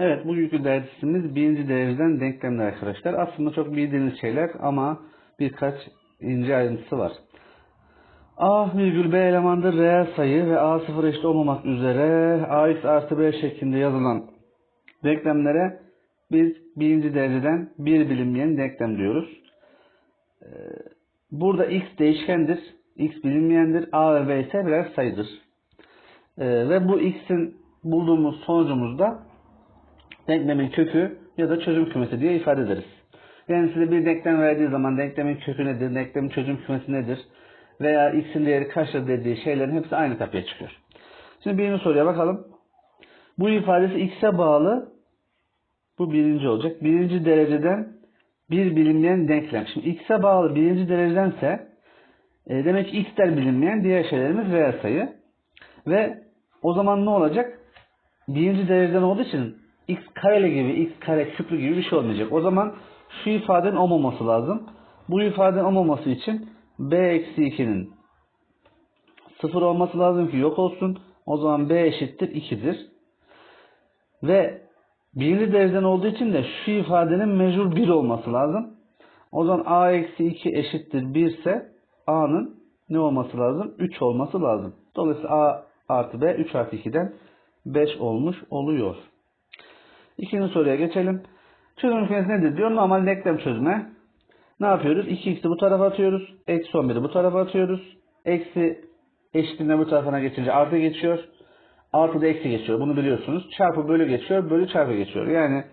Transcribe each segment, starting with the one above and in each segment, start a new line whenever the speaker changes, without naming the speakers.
Evet bugünkü dersimiz birinci dereceden denklemler arkadaşlar. Aslında çok bildiğiniz şeyler ama birkaç ince ayrıntısı var. A virgül B elemandır reel sayı ve A sıfır eşit olmamak üzere AX artı B şeklinde yazılan denklemlere biz birinci dereceden bir bilinmeyen denklem diyoruz. Ee, Burada x değişkendir, x bilinmeyendir, A ve B ise birer sayıdır. Ee, ve bu x'in bulduğumuz sonucumuzda denklemin kökü ya da çözüm kümesi diye ifade ederiz. Yani size bir denklem verdiği zaman denklemin kökü nedir, denklemin çözüm kümesi nedir veya x'in değeri kaçtır dediği şeylerin hepsi aynı kapıya çıkıyor. Şimdi birinci soruya bakalım. Bu ifadesi x'e bağlı bu birinci olacak. Birinci dereceden bir bilinmeyen denklem. Şimdi x'e bağlı birinci derecedense e, demek ki x'ler bilinmeyen diğer şeylerimiz reel sayı. Ve o zaman ne olacak? Birinci dereceden olduğu için x kareli gibi, x kare küplü gibi bir şey olmayacak. O zaman şu ifadenin olmaması lazım. Bu ifadenin olmaması için b eksi 2'nin sıfır olması lazım ki yok olsun. O zaman b eşittir 2'dir. Ve birinci dereceden olduğu için de şu ifadenin mecbur 1 olması lazım. O zaman a eksi 2 eşittir 1 ise a'nın ne olması lazım? 3 olması lazım. Dolayısıyla a artı b 3 artı 2'den 5 olmuş oluyor. İkinci soruya geçelim. Çözüm kümesi nedir diyor. Normal denklem çözme. Ne yapıyoruz? 2x'i bu tarafa atıyoruz. Eksi 11'i bu tarafa atıyoruz. Eksi eşitliğine bu tarafına geçince artı geçiyor. Artı da eksi geçiyor. Bunu biliyorsunuz. Çarpı bölü geçiyor. Bölü çarpı geçiyor. Yani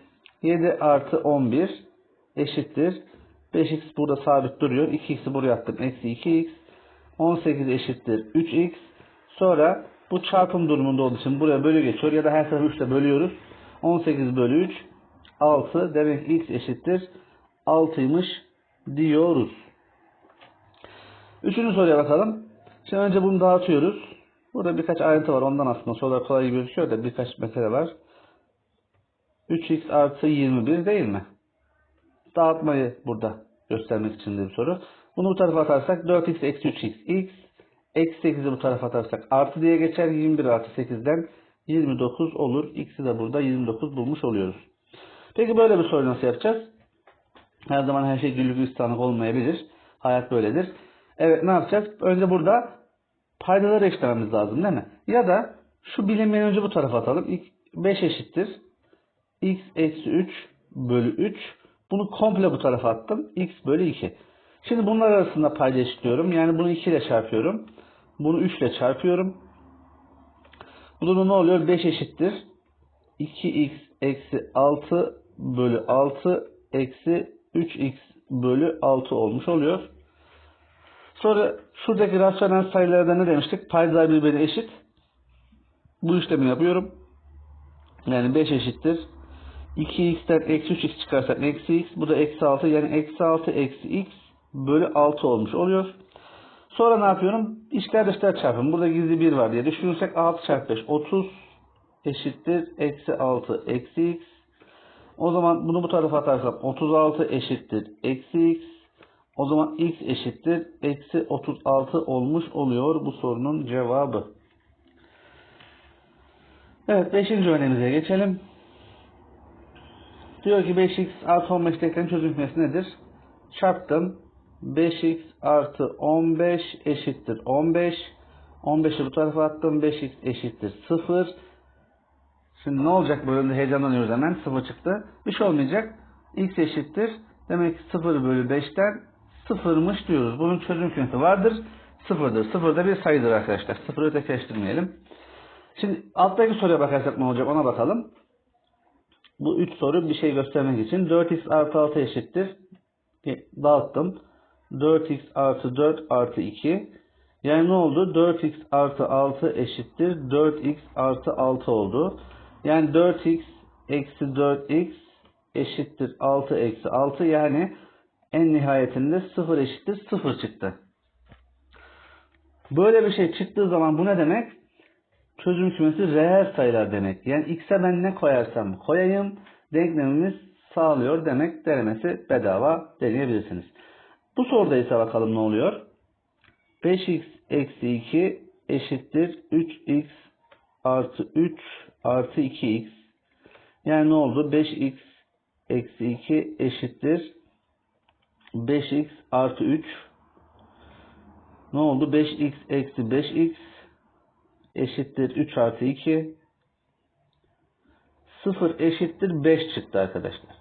7 artı 11 eşittir. 5x burada sabit duruyor. 2x'i buraya attım. Eksi 2x. 18 eşittir 3x. Sonra bu çarpım durumunda olduğu için buraya bölü geçiyor. Ya da her tarafı 3 ile bölüyoruz. 18 bölü 3 6 demek x eşittir 6'ymış diyoruz. Üçüncü soruya bakalım. Şimdi önce bunu dağıtıyoruz. Burada birkaç ayrıntı var. Ondan aslında sorular kolay gözüküyor da birkaç mesele var. 3x artı 21 değil mi? Dağıtmayı burada göstermek için de bir soru. Bunu bu tarafa atarsak 4x eksi 3x x eksi 8'i bu tarafa atarsak artı diye geçer. 21 artı 8'den 29 olur. X'i de burada 29 bulmuş oluyoruz. Peki böyle bir soru nasıl yapacağız? Her zaman her şey güllük gülistanlık olmayabilir. Hayat böyledir. Evet ne yapacağız? Önce burada paydaları eşitlememiz lazım değil mi? Ya da şu bilinmeyen önce bu tarafa atalım. İlk 5 eşittir. x eksi 3 bölü 3. Bunu komple bu tarafa attım. x bölü 2. Şimdi bunlar arasında payda eşitliyorum. Yani bunu 2 ile çarpıyorum. Bunu 3 ile çarpıyorum. Bu durumda ne oluyor? 5 eşittir. 2x eksi 6 bölü 6 eksi 3x bölü 6 olmuş oluyor. Sonra şuradaki rasyonel sayılarda ne demiştik? Paydalar birbirine eşit. Bu işlemi yapıyorum. Yani 5 eşittir. 2x'ten eksi 3x çıkarsak eksi x. Bu da eksi 6. Yani eksi 6 eksi x bölü 6 olmuş oluyor. Sonra ne yapıyorum? İşler dışlar çarpım. Burada gizli 1 var diye düşünürsek 6 çarpı 5 30 eşittir. Eksi 6 eksi x. O zaman bunu bu tarafa atarsam 36 eşittir. Eksi x. O zaman x eşittir. Eksi 36 olmuş oluyor bu sorunun cevabı. Evet 5. örneğimize geçelim. Diyor ki 5x artı 15 denklem çözüm kümesi nedir? Çarptım. 5x artı 15 eşittir 15. 15'i bu tarafa attım. 5x eşittir 0. Şimdi ne olacak böyle heyecanlanıyoruz hemen. 0 çıktı. Bir şey olmayacak. x eşittir. Demek ki 0 bölü 5'ten 0'mış diyoruz. Bunun çözüm kümesi vardır. 0'dır. 0 da bir sayıdır arkadaşlar. 0'ı ötekileştirmeyelim. Şimdi alttaki soruya bakarsak ne olacak ona bakalım. Bu 3 soru bir şey göstermek için 4x artı 6 eşittir. Dağıttım. 4x artı 4 artı 2. Yani ne oldu? 4x artı 6 eşittir. 4x artı 6 oldu. Yani 4x eksi 4x eşittir 6 eksi 6. Yani en nihayetinde 0 eşittir 0 çıktı. Böyle bir şey çıktığı zaman bu ne demek? Çözüm kümesi reel sayılar demek. Yani x'e ben ne koyarsam koyayım denklemimiz sağlıyor demek denemesi bedava deneyebilirsiniz. Bu soruda ise bakalım ne oluyor? 5x eksi 2 eşittir 3x artı 3 artı 2x. Yani ne oldu? 5x eksi 2 eşittir 5x artı 3 ne oldu? 5x eksi 5x eşittir 3 artı 2 0 eşittir 5 çıktı arkadaşlar.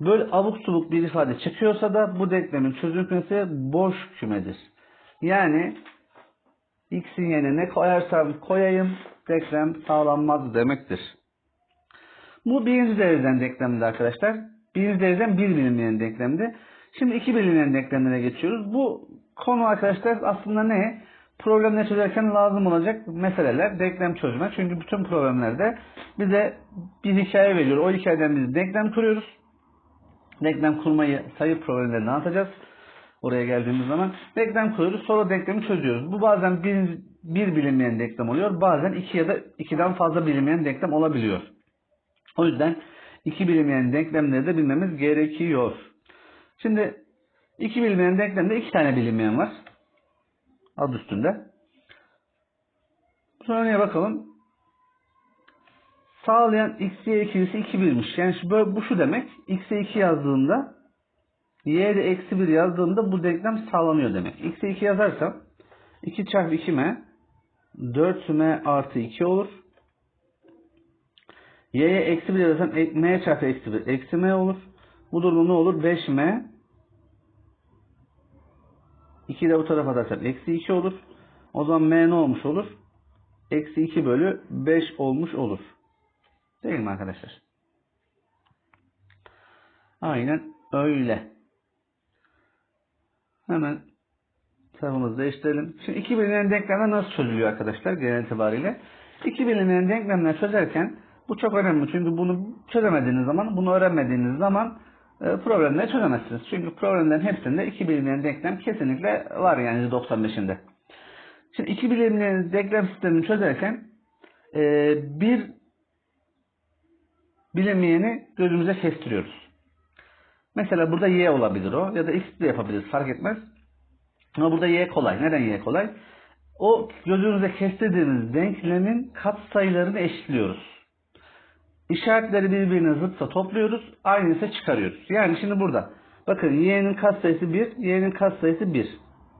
Böyle abuk subuk bir ifade çıkıyorsa da bu denklemin çözüm kümesi boş kümedir. Yani x'in yerine ne koyarsam koyayım denklem sağlanmaz demektir. Bu birinci dereceden denklemdi arkadaşlar. Birinci dereceden bir bilinmeyen denklemdi. Şimdi iki bilinmeyen denklemlere geçiyoruz. Bu konu arkadaşlar aslında ne? Problemleri çözerken lazım olacak meseleler, denklem çözme. Çünkü bütün problemlerde bize bir hikaye veriyor. O hikayeden biz denklem kuruyoruz. Denklem kurmayı sayı problemlerinde anlatacağız. Oraya geldiğimiz zaman denklem kuruyoruz. Sonra denklemi çözüyoruz. Bu bazen bir, bir bilinmeyen denklem oluyor. Bazen iki ya da ikiden fazla bilinmeyen denklem olabiliyor. O yüzden iki bilinmeyen denklemleri de bilmemiz gerekiyor. Şimdi iki bilinmeyen denklemde iki tane bilinmeyen var. Adı üstünde. Bu örneğe bakalım. Sağlayan x'ye ikilisi 2 birmiş. Yani şu, böyle, bu şu demek. x'e 2 yazdığımda y'de eksi 1 yazdığımda bu denklem sağlanıyor demek. x'e 2 yazarsam 2 çarpı 2m 4m artı 2 olur. y'ye eksi 1 yazarsam m çarpı eksi 1 eksi m olur. Bu durumda ne olur? 5m 2 de bu tarafa atarsam eksi 2 olur. O zaman m ne olmuş olur? Eksi 2 bölü 5 olmuş olur. Değil mi arkadaşlar? Aynen öyle. Hemen sayfamızı değiştirelim. Şimdi iki bilinmeyen denklemler nasıl çözülüyor arkadaşlar genel itibariyle? İki bilinmeyen denklemler çözerken bu çok önemli. Çünkü bunu çözemediğiniz zaman, bunu öğrenmediğiniz zaman e, problemleri çözemezsiniz. Çünkü problemlerin hepsinde iki bilinmeyen denklem kesinlikle var yani %95'inde. Şimdi iki bilinmeyen denklem sistemini çözerken e, bir bilinmeyeni gözümüze kestiriyoruz. Mesela burada y olabilir o ya da x de yapabiliriz fark etmez. Ama burada y kolay. Neden y kolay? O gözümüze kestirdiğimiz denklemin katsayılarını eşitliyoruz. İşaretleri birbirine zıtsa topluyoruz. Aynı ise çıkarıyoruz. Yani şimdi burada bakın y'nin katsayısı 1, y'nin katsayısı 1.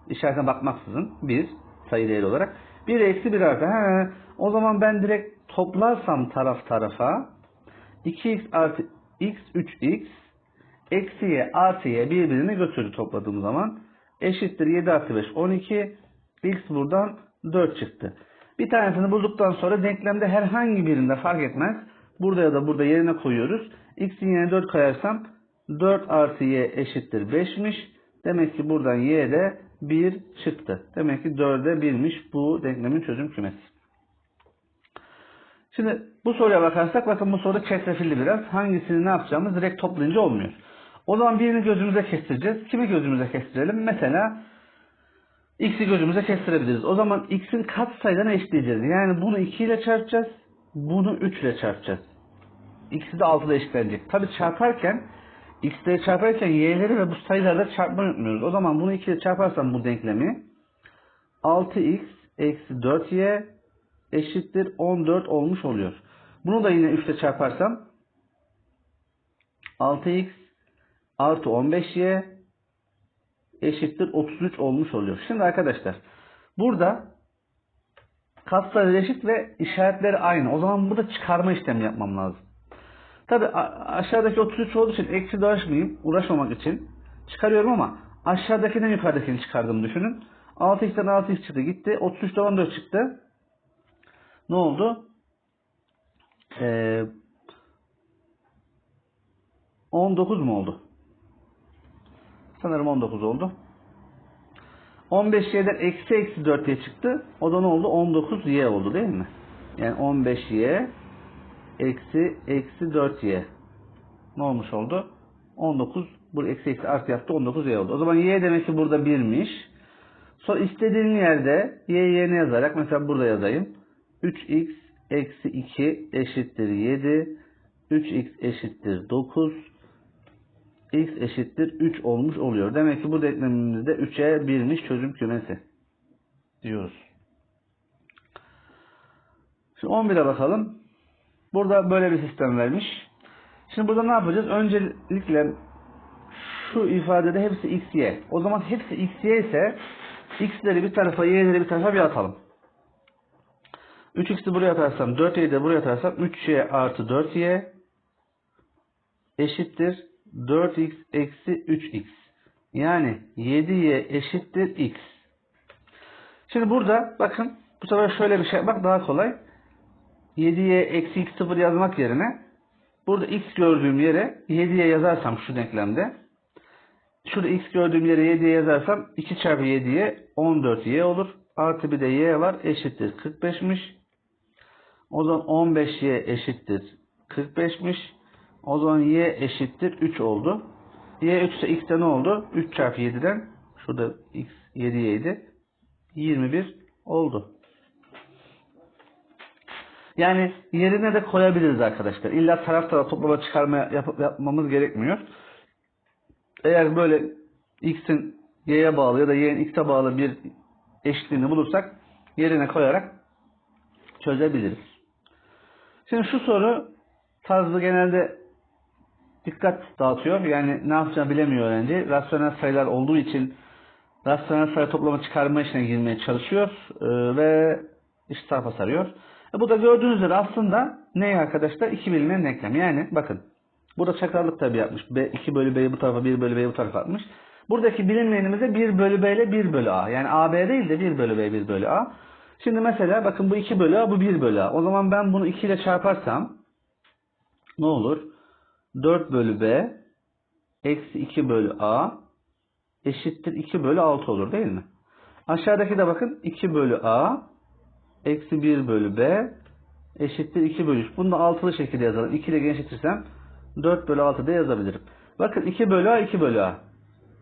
İşaretine bakmaksızın 1 sayı değeri olarak. 1 eksi 1 artı. He, o zaman ben direkt toplarsam taraf tarafa 2x artı x 3x eksi y artı y birbirini götürdü topladığım zaman eşittir 7 artı 5 12 x buradan 4 çıktı. Bir tanesini bulduktan sonra denklemde herhangi birinde fark etmez. Burada ya da burada yerine koyuyoruz. x'in yerine 4 koyarsam 4 artı y eşittir 5'miş. Demek ki buradan y de 1 çıktı. Demek ki 4'e 1'miş bu denklemin çözüm kümesi. Şimdi bu soruya bakarsak bakın bu soru çetrefilli biraz. Hangisini ne yapacağımız direkt toplayınca olmuyor. O zaman birini gözümüze kestireceğiz. Kimi gözümüze kestirelim? Mesela x'i gözümüze kestirebiliriz. O zaman x'in kat sayılarını eşitleyeceğiz. Yani bunu 2 ile çarpacağız. Bunu 3 ile çarpacağız. X'i de 6 ile eşitlenecek. Tabi çarparken x'leri çarparken y'leri ve bu sayılarla çarpmayı unutmuyoruz. O zaman bunu 2 ile çarparsam bu denklemi 6x eksi 4y eşittir 14 olmuş oluyor. Bunu da yine 3 ile çarparsam 6x artı 15y eşittir 33 olmuş oluyor. Şimdi arkadaşlar burada katsayıları eşit ve işaretleri aynı. O zaman burada çıkarma işlemi yapmam lazım. Tabi aşağıdaki 33 olduğu için eksi uğraşmayayım. Uğraşmamak için çıkarıyorum ama aşağıdakinin yukarıdakini çıkardığımı düşünün. 6x'ten 6x çıktı gitti. 33'te 14 çıktı. Ne oldu? Ee, 19 mu oldu? Sanırım 19 oldu. 15y'den eksi eksi 4y çıktı. O da ne oldu? 19y oldu değil mi? Yani 15y eksi eksi 4y. Ne olmuş oldu? 19 bu eksi eksi artı yaptı 19y oldu. O zaman y demek ki burada 1'miş. Sonra istediğin yerde y yerine yazarak mesela burada yazayım. 3x eksi 2 eşittir 7. 3x eşittir 9 x eşittir 3 olmuş oluyor. Demek ki bu denklemimizde 3'e 1'miş çözüm kümesi diyoruz. Şimdi 11'e bakalım. Burada böyle bir sistem vermiş. Şimdi burada ne yapacağız? Öncelikle şu ifadede hepsi x, y. O zaman hepsi x, y ise x'leri bir tarafa, y'leri bir tarafa bir atalım. 3x'i buraya atarsam, 4y'yi de buraya atarsam 3y artı 4y eşittir 4x eksi 3x. Yani 7y eşittir x. Şimdi burada bakın bu sefer şöyle bir şey yapmak daha kolay. 7y eksi x 0 yazmak yerine burada x gördüğüm yere 7y yazarsam şu denklemde şurada x gördüğüm yere 7'ye yazarsam 2 çarpı 7'ye 14y olur. Artı bir de y var eşittir 45'miş. O zaman 15y eşittir 45'miş. O zaman y eşittir 3 oldu. y 3 ise x'te ne oldu? 3 çarpı 7'den şurada x 7y'ydi. 21 oldu. Yani yerine de koyabiliriz arkadaşlar. İlla taraf taraf toplama çıkarma yap- yapmamız gerekmiyor. Eğer böyle x'in y'ye bağlı ya da y'nin x'e bağlı bir eşitliğini bulursak yerine koyarak çözebiliriz. Şimdi şu soru tarzı genelde dikkat dağıtıyor. Yani ne yapacağını bilemiyor öğrenci. Rasyonel sayılar olduğu için rasyonel sayı toplama çıkarma işine girmeye çalışıyor e, ve iş sarıyor. E, bu da gördüğünüz üzere aslında ne arkadaşlar? İki bilinen denklem. Yani bakın burada çakarlık tabi yapmış. B, 2 bölü B'yi bu tarafa 1 bölü B'yi bu tarafa atmış. Buradaki bilinmeyenimize 1 bölü B ile 1 bölü A. Yani AB değil de 1 bölü B 1 bölü A. Şimdi mesela bakın bu 2 bölü A bu 1 bölü A. O zaman ben bunu 2 ile çarparsam ne olur? 4 bölü B eksi 2 bölü A eşittir 2 bölü 6 olur değil mi? Aşağıdaki de bakın 2 bölü A eksi 1 bölü B eşittir 2 bölü 3. Bunu da altılı şekilde yazalım. 2 ile genişletirsem 4 bölü 6 da yazabilirim. Bakın 2 bölü A 2 bölü A.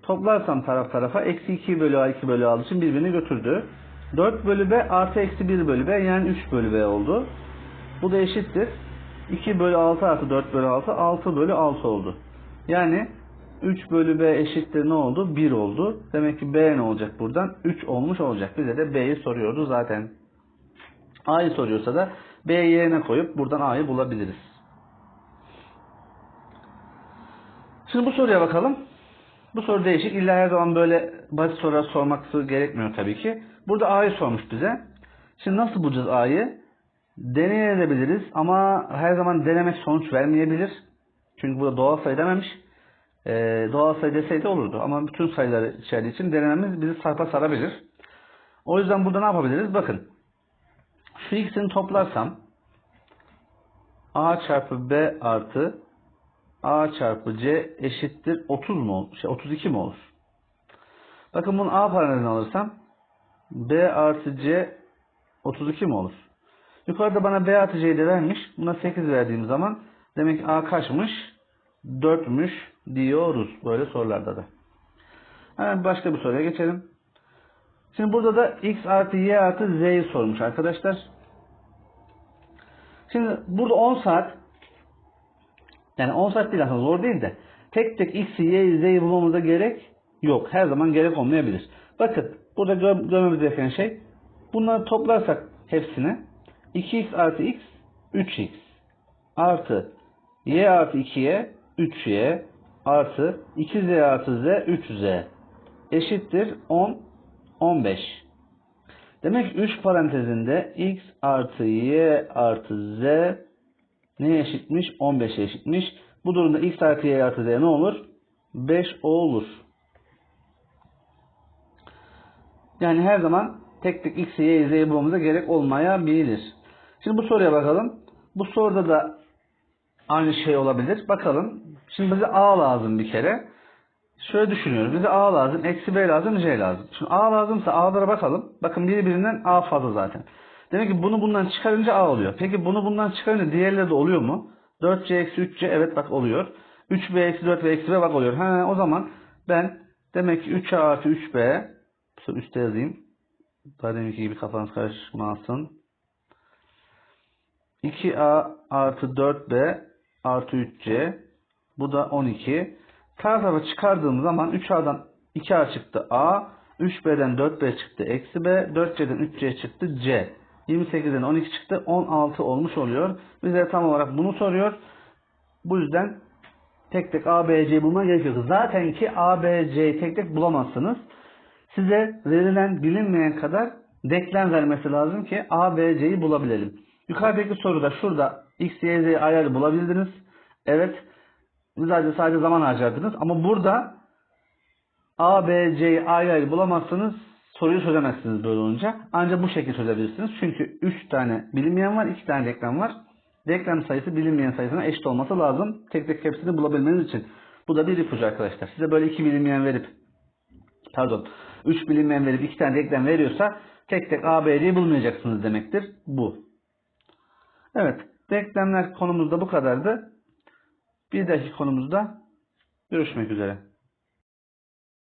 Toplarsam taraf tarafa eksi 2 bölü A 2 bölü A için birbirini götürdü. 4 bölü B artı eksi 1 bölü B yani 3 bölü B oldu. Bu da eşittir. 2 bölü 6 artı 4 bölü 6 6 bölü 6 oldu. Yani 3 bölü B eşittir ne oldu? 1 oldu. Demek ki B ne olacak buradan? 3 olmuş olacak. Bize de B'yi soruyordu zaten. A'yı soruyorsa da B yerine koyup buradan A'yı bulabiliriz. Şimdi bu soruya bakalım. Bu soru değişik. İlla her zaman böyle basit sorular sorması gerekmiyor tabii ki. Burada A'yı sormuş bize. Şimdi nasıl bulacağız A'yı? Deneyebiliriz ama her zaman denemek sonuç vermeyebilir. Çünkü burada doğal sayı dememiş. Ee, doğal sayı deseydi olurdu. Ama bütün sayıları içerdiği için denememiz bizi sarpa sarabilir. O yüzden burada ne yapabiliriz? Bakın. Şu ikisini toplarsam A çarpı B artı A çarpı C eşittir 30 mu olur? Şey, 32 mi olur? Bakın bunu A paralelini alırsam B artı C 32 mi olur? Yukarıda bana B artı C'yi de vermiş. Buna 8 verdiğim zaman demek ki A kaçmış? 4'müş diyoruz böyle sorularda da. Hemen başka bir soruya geçelim. Şimdi burada da x artı y artı z'yi sormuş arkadaşlar. Şimdi burada 10 saat yani 10 saat değil aslında zor değil de tek tek x'i y'yi z'yi bulmamıza gerek yok. Her zaman gerek olmayabilir. Bakın burada gör, görmemiz gereken şey bunları toplarsak hepsini 2x artı x 3x artı y artı 2y 3y artı 2z artı z 3z eşittir 10 15. Demek ki 3 parantezinde x artı y artı z neye eşitmiş? 15'e eşitmiş. Bu durumda x artı y artı z ne olur? 5 olur. Yani her zaman tek tek x, y, z'yi bulmamıza gerek olmayabilir. Şimdi bu soruya bakalım. Bu soruda da aynı şey olabilir. Bakalım. Şimdi bize a lazım bir kere. Şöyle düşünüyoruz. Bize A lazım, eksi B lazım, C lazım. Şimdi A lazımsa A'lara bakalım. Bakın birbirinden A fazla zaten. Demek ki bunu bundan çıkarınca A oluyor. Peki bunu bundan çıkarınca diğerleri de oluyor mu? 4C eksi 3C evet bak oluyor. 3B eksi 4 ve eksi B bak oluyor. Ha, o zaman ben demek ki 3A artı 3B şöyle üstte yazayım. Daha deminki gibi kafanız karışmasın. 2A artı 4B artı 3C bu da 12. Taraf tarafa çıkardığım zaman 3A'dan 2A çıktı A, 3B'den 4B çıktı eksi B, 4C'den 3C çıktı C. 28'den 12 çıktı. 16 olmuş oluyor. Bize tam olarak bunu soruyor. Bu yüzden tek tek A, B, C'yi bulmaya gerek yok. Zaten ki A, B, C'yi tek tek bulamazsınız. Size verilen bilinmeyen kadar denklem vermesi lazım ki A, B, C'yi bulabilelim. Yukarıdaki soruda şurada X, Y, Z ayarı bulabildiniz. Evet. Sadece, sadece zaman harcardınız. Ama burada A, B, C'yi ayrı ayrı bulamazsanız soruyu çözemezsiniz böyle olunca. Ancak bu şekilde çözebilirsiniz. Çünkü 3 tane bilinmeyen var, 2 tane denklem var. Denklem sayısı bilinmeyen sayısına eşit olması lazım. Tek tek hepsini bulabilmeniz için. Bu da bir ipucu arkadaşlar. Size böyle 2 bilinmeyen verip pardon 3 bilinmeyen verip 2 tane denklem veriyorsa tek tek A, B, C'yi bulmayacaksınız demektir. Bu. Evet. Denklemler konumuzda bu kadardı. Bir dahaki konumuzda görüşmek üzere.